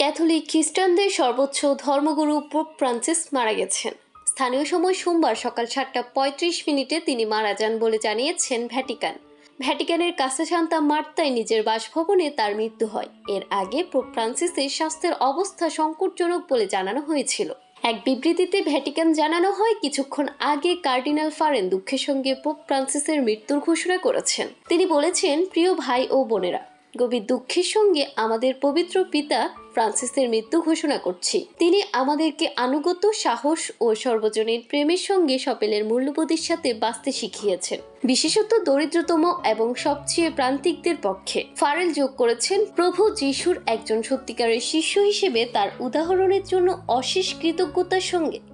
Catholic খ্রিস্টানদের সর্বোচ্চ ধর্মগুরু পোপ ফ্রান্সিস মারা গেছেন। স্থানীয় সময় সোমবার সকাল সাতটা পঁয়ত্রিশ মিনিটে তিনি মারা যান বলে জানিয়েছেন ভ্যাটিকান। ভ্যাটিকানের কাছে শান্তা মার্তায় নিজের বাসভবনে তার মৃত্যু হয়। এর আগে পোপ ফ্রান্সিসের স্বাস্থ্যের অবস্থা সংকটজনক বলে জানানো হয়েছিল। এক বিবৃতিতে ভ্যাটিকান জানানো হয়, কিছুক্ষণ আগে কার্ডিনাল ফারেন দুঃখের সঙ্গে পোপ ফ্রান্সিসের মৃত্যুর ঘোষণা করেছেন। তিনি বলেছেন, প্রিয় ভাই ও বোনেরা গভীর দুঃখের সঙ্গে আমাদের পবিত্র পিতা ফ্রান্সিসের মৃত্যু ঘোষণা করছি। তিনি আমাদেরকে আনুগত্য, সাহস ও সর্বজনীন প্রেমের সঙ্গে সপেলের মূল্যবোধের সাথে বাঁচতে শিখিয়েছেন। বিশেষত দরিদ্রতম এবং সবচেয়ে প্রান্তিকদের পক্ষে। ফারেল যোগ করেছেন, প্রভু যিশুর একজন সত্যিকারের শিষ্য হিসেবে তার উদাহরণের জন্য অশেষ কৃতজ্ঞতার সঙ্গে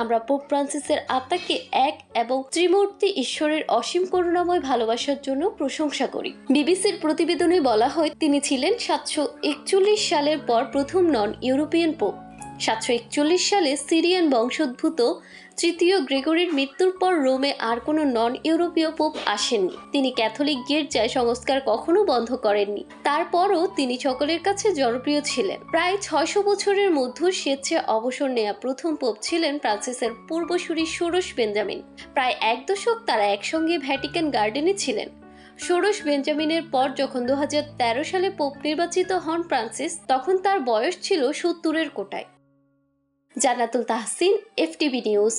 আমরা পোপ ফ্রান্সিসের আত্মাকে এক এবং ত্রিমূর্তি ঈশ্বরের অসীম করুণাময় ভালোবাসার জন্য প্রশংসা করি। বিবিসির প্রতিবেদনে বলা হয়, তিনি ছিলেন সাতশো একচল্লিশ সালের পর প্রথম নন ইউরোপিয়ান পোপ সাতশো একচল্লিশ সালে সিরিয়ান বংশোদ্ভূত তৃতীয় গ্রেগরির মৃত্যুর পর রোমে আর কোনো নন ইউরোপীয় পোপ আসেননি। তিনি ক্যাথলিক গির্জায় সংস্কার কখনো বন্ধ করেননি। তারপরও তিনি সকলের কাছে জনপ্রিয় ছিলেন। প্রায় ছয়শো বছরের মধ্যে স্বেচ্ছায় অবসর নেয়া প্রথম পোপ ছিলেন ফ্রান্সিসের পূর্বসূরি ষোড়শ বেঞ্জামিন। প্রায় এক দশক তারা একসঙ্গে ভ্যাটিকান গার্ডেনে ছিলেন। ষোড়শ বেঞ্জামিনের পর যখন দু হাজার তেরো সালে পোপ নির্বাচিত হন ফ্রান্সিস, তখন তার বয়স ছিল সত্তরের কোটায়। Jannatul Tahsin FTV news.